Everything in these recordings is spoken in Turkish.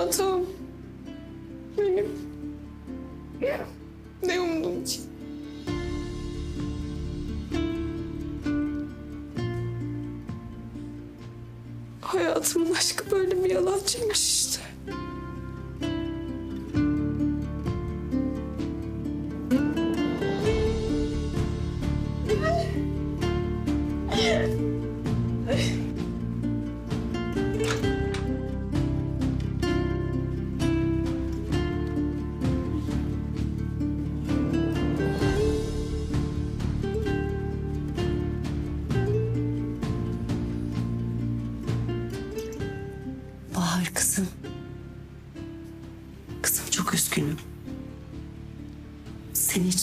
Hatam. Benim. Ne umdum ki? Hayatımın aşkı böyle bir yalancıymış işte.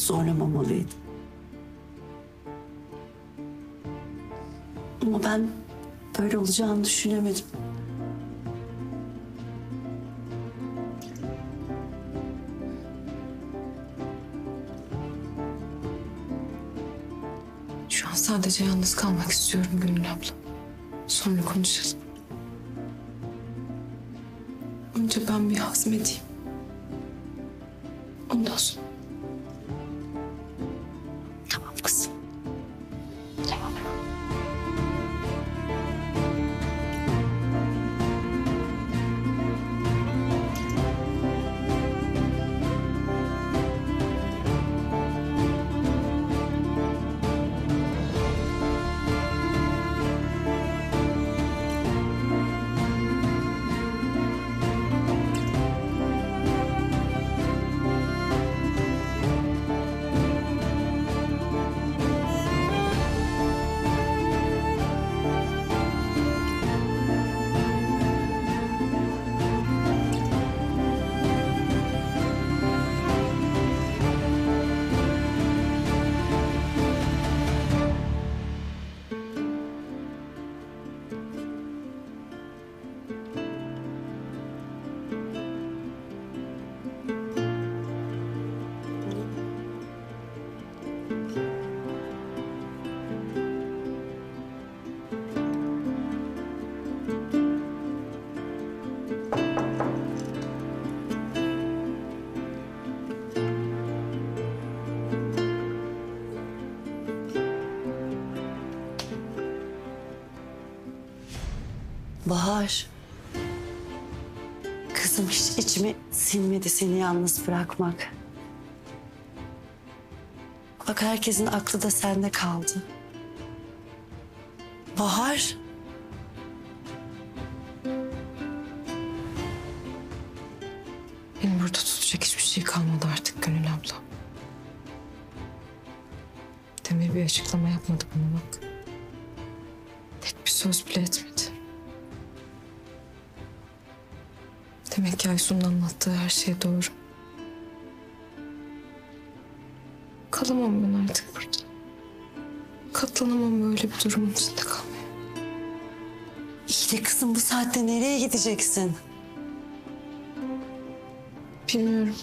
Zorlamamalıydım. Ama ben böyle olacağını düşünemedim. Şu an sadece yalnız kalmak istiyorum Gönül abla. Sonra konuşalım. Önce ben bir hazmedeyim. Ondan sonra. Bahar. Kızım hiç içime sinmedi seni yalnız bırakmak. Bak herkesin aklı da sende kaldı. Bahar. Benim burada tutacak hiçbir şey kalmadı artık Gönül abla. Demir bir açıklama yapmadı bana bak. Tek bir söz bile etmedi. Demek ki Aysun'un anlattığı her şey doğru. Kalamam ben artık burada. Katlanamam böyle bir durumun içinde kalmaya. İyi de kızım bu saatte nereye gideceksin? Bilmiyorum.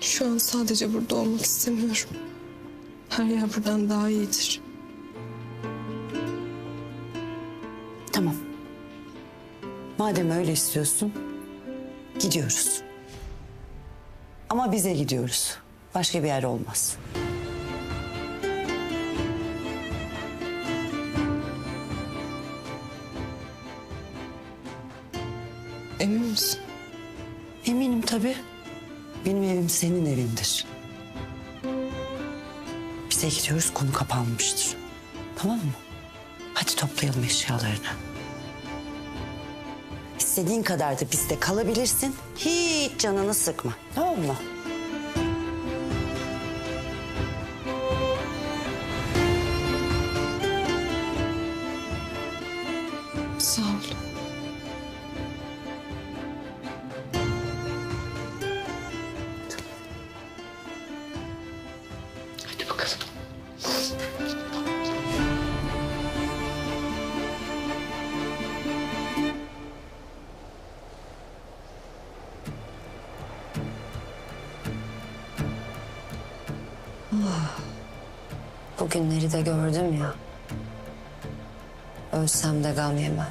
Şu an sadece burada olmak istemiyorum. Her yer buradan daha iyidir. Madem öyle istiyorsun, gidiyoruz. Ama bize gidiyoruz. Başka bir yer olmaz. Emin misin? Eminim tabii. Benim evim senin evindir. Bize gidiyoruz, konu kapanmıştır. Tamam mı? Hadi toplayalım eşyalarını. İstediğin kadar da bizde kalabilirsin. Hiç canını sıkma. Tamam mı? Günleri de gördüm ya. Ölsem de gam yemem.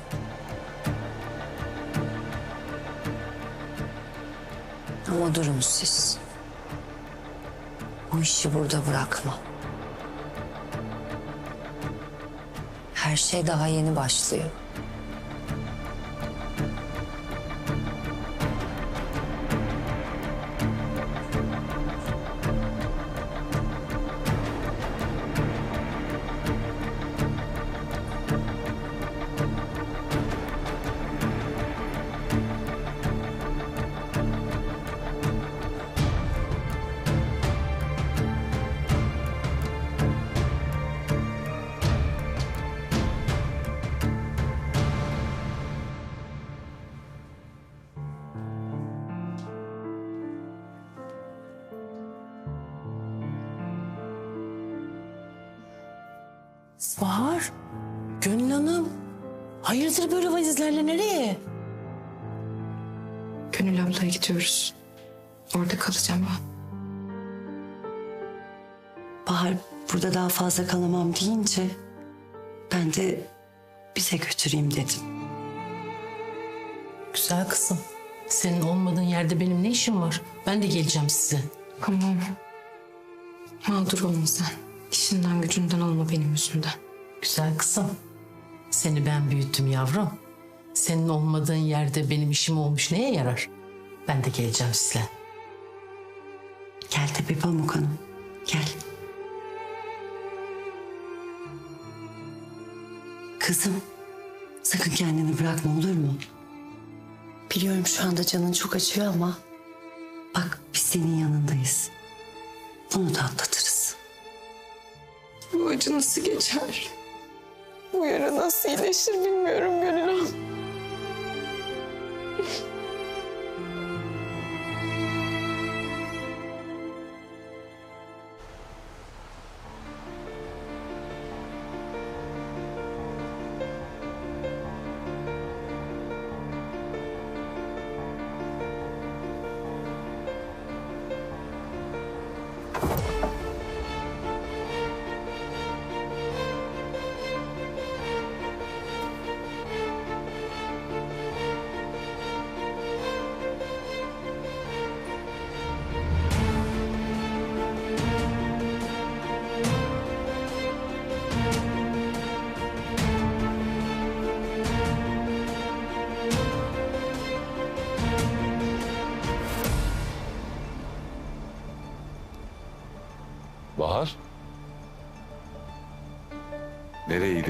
Ama durun siz. Bu işi burada bırakma. Her şey daha yeni başlıyor. Hayırdır böyle valizlerle nereye? Gönül ablaya gidiyoruz. Orada kalacağım ben. Bahar burada daha fazla kalamam deyince ben de bize götüreyim dedim. Güzel kızım. Senin olmadığın yerde benim ne işim var? Ben de geleceğim size. Tamam. Mağdur olma sen. İşinden gücünden olma benim yüzümden. Güzel kızım. Seni ben büyüttüm yavrum. Senin olmadığın yerde benim işim olmuş neye yarar? Ben de geleceğim size. Gel de bir Pamuk Hanım. Gel. Kızım sakın kendini bırakma olur mu? Biliyorum şu anda canın çok acıyor ama bak biz senin yanındayız. Bunu da atlatırız. Bu acı nasıl geçer? Bu yara nasıl iyileşir bilmiyorum Gönül abla.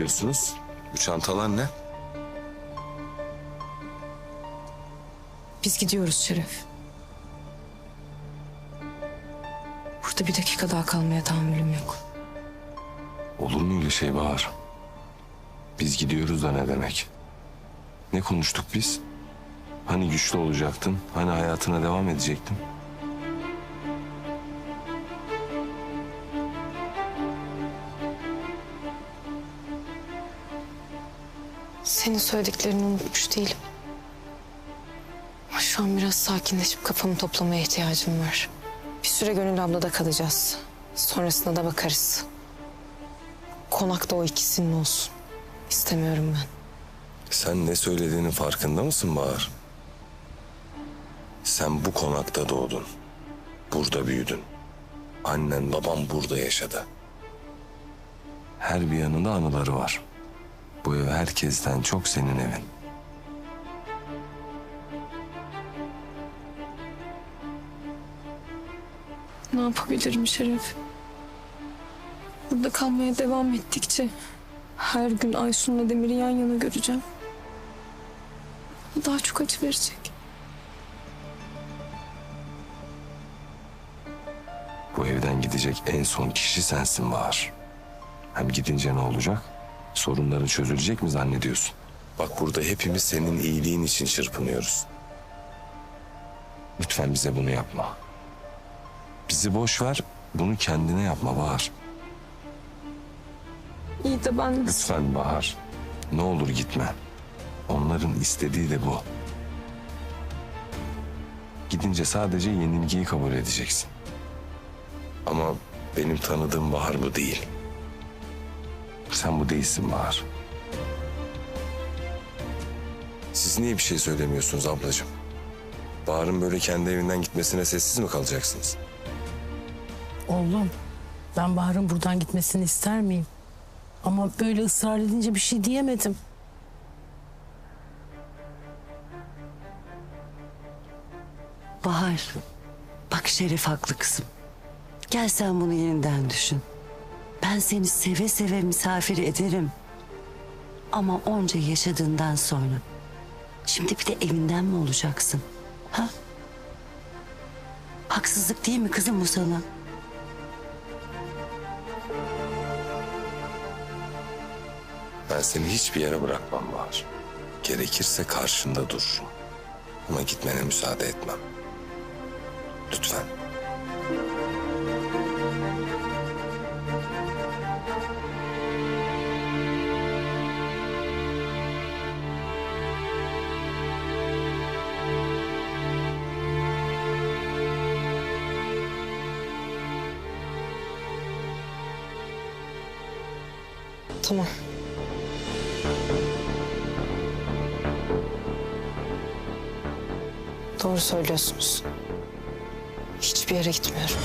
Nereye gidiyorsunuz? Bu çantalar ne? Biz gidiyoruz Şeref. Burada bir dakika daha kalmaya tahammülüm yok. Olur mu öyle şey Bahar? Biz gidiyoruz da ne demek? Ne konuştuk biz? Hani güçlü olacaktın? Hani hayatına devam edecektin? Senin söylediklerini unutmuş değilim. Ama şu an biraz sakinleşip kafamı toplamaya ihtiyacım var. Bir süre Gönül ablada kalacağız. Sonrasında da bakarız. Konakta o ikisinin olsun. İstemiyorum ben. Sen ne söylediğinin farkında mısın Bahar? Sen bu konakta doğdun. Burada büyüdün. Annen babam burada yaşadı. Her bir yanında anıları var. Bu ev herkesten çok senin evin. Ne yapabilirim Şeref? Burada kalmaya devam ettikçe her gün Aysun'la Demir'i yan yana göreceğim. Daha çok acı verecek. Bu evden gidecek en son kişi sensin Bahar. Hem gidince ne olacak? Sorunların çözülecek mi zannediyorsun? Bak burada hepimiz senin iyiliğin için çırpınıyoruz. Lütfen bize bunu yapma. Bizi boş ver, bunu kendine yapma Bahar. İyi de ben Lütfen Bahar. Ne olur gitme. Onların istediği de bu. Gidince sadece yenilgiyi kabul edeceksin. Ama benim tanıdığım Bahar bu değil. Sen bu değilsin Bahar. Siz niye bir şey söylemiyorsunuz ablacığım? Bahar'ın böyle kendi evinden gitmesine sessiz mi kalacaksınız? Oğlum ben Bahar'ın buradan gitmesini ister miyim? Ama böyle ısrar edince bir şey diyemedim. Bahar, bak Şeref haklı kızım. Gel sen bunu yeniden düşün. Ben seni seve seve misafir ederim. Ama onca yaşadığından sonra... ...şimdi bir de evinden mi olacaksın? Ha? Haksızlık değil mi kızım bu sana? Ben seni hiçbir yere bırakmam Bahar. Gerekirse karşında dururum. Ama gitmene müsaade etmem. Lütfen. Tamam. Doğru söylüyorsunuz. Hiçbir yere gitmiyorum.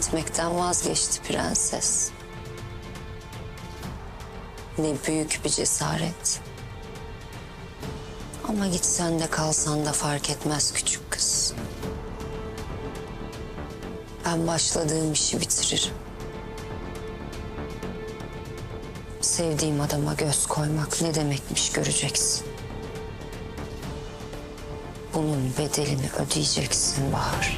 Gitmekten vazgeçti prenses. Ne büyük bir cesaret. Ama gitsen de kalsan da fark etmez küçük kız. Ben başladığım işi bitiririm. Sevdiğim adama göz koymak ne demekmiş göreceksin. Bunun bedelini ödeyeceksin Bahar.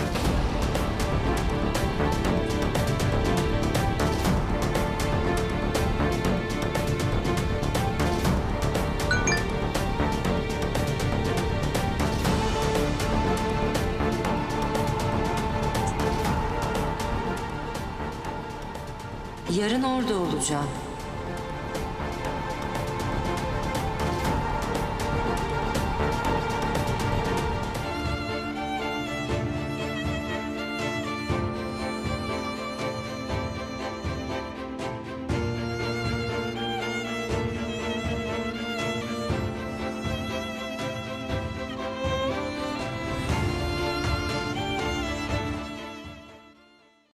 Yarın orada olacağım.